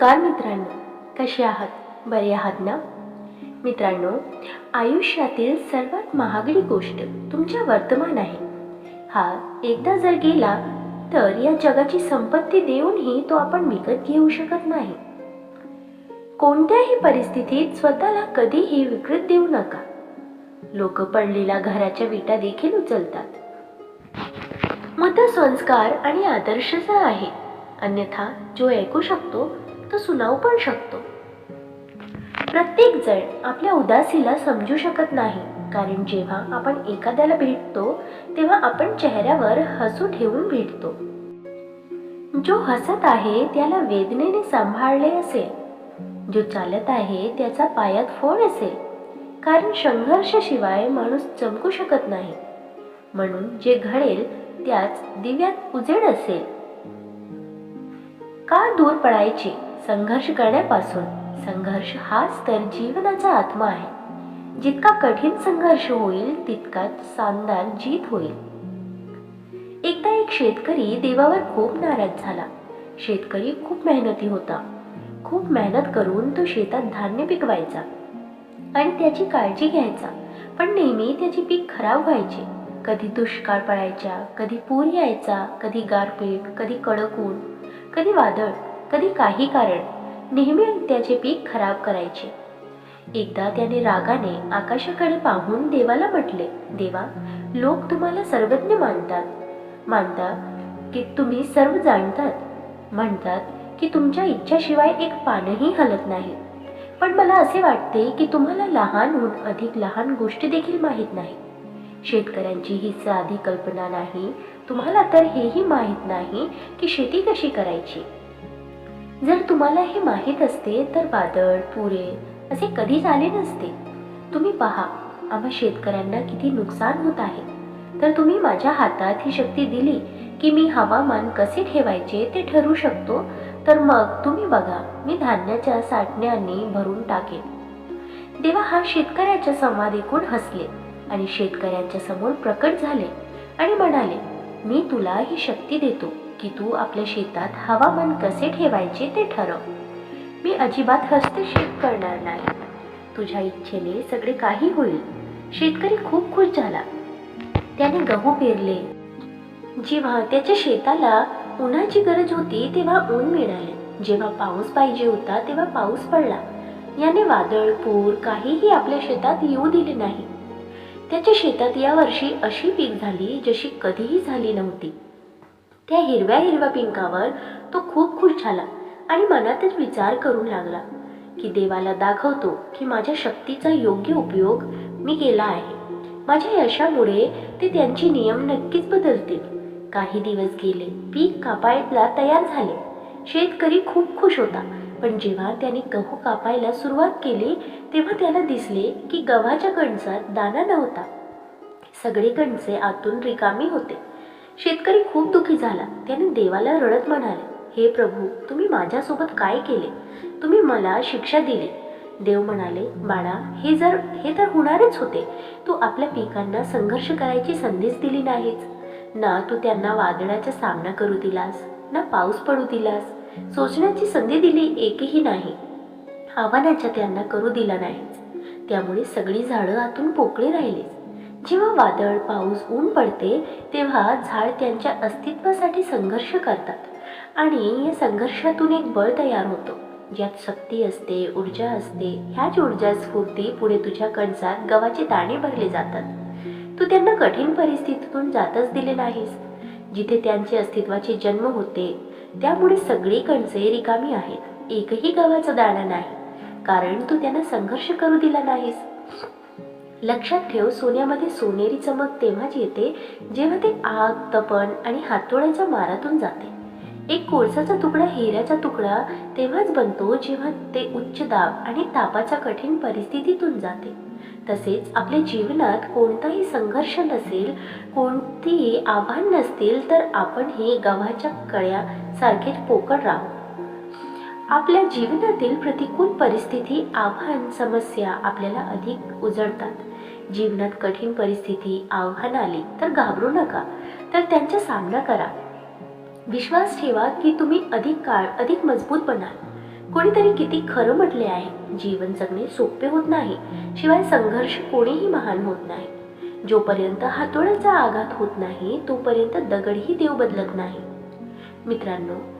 नमस्कार मित्रांनो कसे आहात? बरे आहात ना? मित्रांनो आयुष्यातील सर्वात महागडी गोष्ट तुमच्या वर्तमान आहे. हा एकदा जर गेला तर या जगाची संपत्ती देऊनही तो आपण विकत घेऊ शकत नाही. कोणत्याही परिस्थितीत स्वतःला कधीही विकृत देऊ नका. लोक पडलेल्या घराच्या विटा देखील उचलतात. मत संस्कार आणि आदर्शचा आहे अन्यथा जो ऐकू शकतो तो सुनावू पण शकतो. प्रत्येक जण आपल्या उदासीला समजू शकत नाही कारण जेव्हा आपण एखाद्याला भेटतो तेव्हा आपण चेहऱ्यावर हसू ठेवून भेटतो. जो हसत आहे त्याला वेदनेने सांभाळले असेल. जो चालत आहे त्याचा पायात फोड असेल. कारण संघर्षाशिवाय माणूस चमकू शकत नाही. म्हणून जे घडेल त्याच दिव्यात उजेड असेल. का दूर पडायचे? संघर्ष करण्यापासून संघर्ष हाच तर जीवनाचा आत्मा आहे. जितका कठीण संघर्ष होईल तितकाच शानदार जीत होईल. एकदा एक शेतकरी देवावर खूप नाराज झाला. शेतकरी खूप मेहनती होता. खूप मेहनत करून तो शेतात धान्य पिकवायचा आणि त्याची काळजी घ्यायचा. पण नेहमी त्याची पीक खराब व्हायचे. कधी दुष्काळ पडायच्या कधी पूर यायचा कधी गारपीट कधी कडक ऊन कधी वादळ. कधी काही कारण नेहमी त्याचे पीक खराब करायचे. एकदा त्याने रागाने आकाशाकडे पाहून देवाला म्हटले देवा लोक तुम्हाला सर्वज्ञ मानतात. मानतात की तुम्ही सर्व जाणतात. म्हणतात की तुमच्या इच्छाशिवाय एक पानही हलत नाही. पण मला असे वाटते की तुम्हाला लहानहून अधिक लहान गोष्टी देखील माहीत नाही. शेतकऱ्यांची ही साधी कल्पना नाही. तुम्हाला तर हेही माहीत नाही की शेती कशी करायची. जर तुम्हाला हे माहीत असते तर वादळ पुरे असे कधीच आले नसते. तुम्ही पहा आम्हा शेतकऱ्यांना किती नुकसान होत आहे. तर तुम्ही माझ्या हातात ही शक्ती दिली की मी हवामान कसे ठेवायचे ते ठरवू शकतो तर मग तुम्ही बघा मी धान्याच्या साठण्याने भरून टाकेन. देवा हा शेतकऱ्याच्या संवाद ऐकून हसले आणि शेतकऱ्यांच्या समोर प्रकट झाले आणि म्हणाले मी तुला ही शक्ती देतो. की तू आपल्या शेतात हवामान कसे ठेवायचे ते ठरव. मी अजिबात हस्तक्षेप करणार नाही. तुझ्या इच्छेने सगळे काही होईल. शेतकरी खूप खुश झाला. त्याने गहू पेरले. जेव्हा त्याच्या शेताला उन्हाची गरज होती तेव्हा ऊन मिळाले. जेव्हा पाऊस पाहिजे होता तेव्हा पाऊस पडला. याने वादळ पूर काहीही आपल्या शेतात येऊ दिले नाही. त्याच्या शेतात यावर्षी अशी पीक झाली जशी कधीही झाली नव्हती. त्या हिरव्या हिरव्या पिंकावर तो खूप खुश झाला आणि मनातच विचार करू लागला की देवाला दाखवतो की माझ्या शक्तीचा योग्य उपयोग मी केला आहे. माझ्या यशामुळे ते त्यांचे नियम नक्कीच बदलतील. काही दिवस गेले पीक कापायला तयार झाले. शेतकरी खूप खुश होता पण जेव्हा त्याने गहू कापायला सुरुवात केली तेव्हा त्याला दिसले की गव्हाच्या कणसात दाना नव्हता. सगळे कणसे आतून रिकामी होते. शेतकरी खूप दुखी झाला. त्याने देवाला रडत म्हणाले हे प्रभू तुम्ही माझ्यासोबत काय केले? तुम्ही मला शिक्षा दिली. देव म्हणाले बाळा हे जर हे तर होणारच होते. तू आपल्या पिकांना संघर्ष करायची संधीच दिली नाहीच ना तू त्यांना वादळाचा सामना करू दिलास ना पाऊस पडू दिलास. सोचण्याची संधी दिली एकही नाही. आव्हानाच्या त्यांना करू दिला नाहीच त्यामुळे सगळी झाडं आतून पोकळी राहिलीच जेव्हा वादळ पाऊस ऊन पडते तेव्हा झाड त्यांच्या अस्तित्वासाठी संघर्ष करतात. आणि या संघर्षातून एक बळ तयार होतो. ज्यात शक्ती असते ऊर्जा असते. ह्याच ऊर्जा स्फूर्ती पुढे तुझ्या कणसात गव्हाचे दाणे भरले जातात. तू त्यांना कठीण परिस्थितीतून जातच दिले नाहीस. जिथे त्यांचे अस्तित्वाचे जन्म होते त्यामुळे सगळी कणसे रिकामी आहेत. एकही गव्हाचा दाणा नाही. कारण तू त्यांना संघर्ष करू दिला नाहीस. लक्षात ठेव सोन्यामध्ये सोनेरी चमक तेव्हाच येते जेव्हा ते आग तपण आणि हातोड्याच्या मारातून जाते. एक कोळसाचा तुकडा हिऱ्याचा तुकडा तेव्हाच बनतो जेव्हा ते उच्च दाब आणि तापाच्या कठीण परिस्थितीतून जाते. तसेच आपल्या जीवनात कोणताही संघर्ष नसेल कोणतीही आव्हान नसतील तर आपण हे गव्हाच्या कळ्यासारखे पोकळ राहू आपल्या जीवनातील प्रतिकूल परिस्थिती आव्हान समस्या आपल्याला अधिक उजळतात. जीवनात कठीण परिस्थिती आव्हान आली तर घाबरू नका तर त्यांचा सामना करा. विश्वास ठेवा की तुम्ही अधिक काळ अधिक मजबूत बनाल कोणीतरी किती खरं म्हटले आहे जीवन जगणे सोपे होत नाही शिवाय संघर्ष कोणीही महान होत नाही. जोपर्यंत हातोड्याचा आघात होत नाही तोपर्यंत दगडही देव बदलत नाही. मित्रांनो